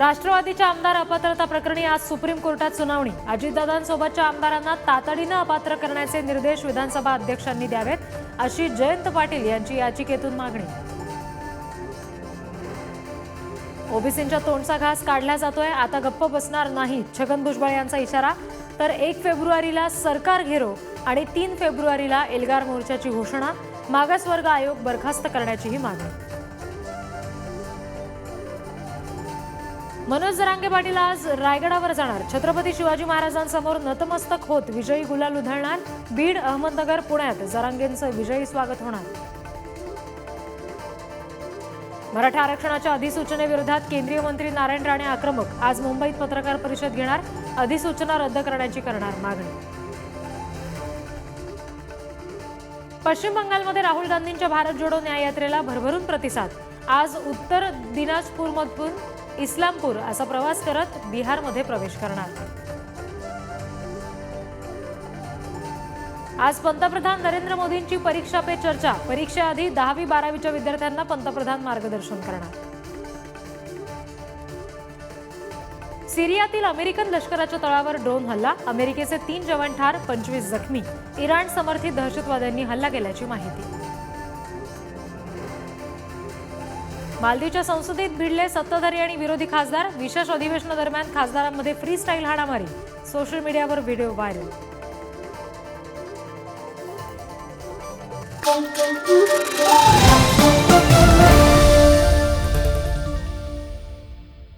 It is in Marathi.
राष्ट्रवादीच्या आमदार अपात्रता प्रकरणी आज सुप्रीम कोर्टात सुनावणी. अजितदादांसोबतच्या आमदारांना तातडीनं अपात्र करण्याचे निर्देश विधानसभा अध्यक्षांनी द्यावेत अशी जयंत पाटील यांची याचिकेतून मागणी. ओबीसींच्या तोंडचा घास काढला जातोय आता गप्प बसणार नाही छगन भुजबळ यांचा इशारा तर एक फेब्रुवारीला सरकार घेरो आणि तीन फेब्रुवारीला एल्गार मोर्चाची घोषणा मागासवर्ग आयोग बरखास्त करण्याचीही मागणी. मनोज जरांगे पाटील आज रायगडावर जाणार. छत्रपती शिवाजी महाराजांसमोर नतमस्तक होत विजयी गुलाल उधळणार. बीड अहमदनगर पुण्यात जरांगेंचं विजयी स्वागत होणार. मराठा आरक्षणाच्या अधिसूचनेविरोधात केंद्रीय मंत्री नारायण राणे आक्रमक. आज मुंबईत पत्रकार परिषद घेणार. अधिसूचना रद्द करण्याची करणार मागणी. पश्चिम बंगालमध्ये राहुल गांधींच्या भारत जोडो न्याययात्रेला भरभरून प्रतिसाद. आज उत्तर दिनाजपूरमधून इस्लामपूर असा प्रवास करत बिहारमध्ये प्रवेश करणार. आज पंतप्रधान नरेंद्र मोदींची परीक्षा पे चर्चा. परीक्षेआधी दहावी बारावीच्या विद्यार्थ्यांना पंतप्रधान मार्गदर्शन करणार. सिरियातील अमेरिकन लष्कराच्या तळावर ड्रोन हल्ला. अमेरिकेचे तीन जवान ठार पंचवीस जखमी. इराण समर्थित दहशतवाद्यांनी हल्ला केल्याची माहिती. मालदीवच्या संसदेत भिडले सत्ताधारी आणि विरोधी खासदार. विशेष अधिवेशनादरम्यान खासदारांमध्ये फ्री स्टाईल हाणामारी. सोशल मीडियावर व्हिडिओ व्हायरल. Thank you.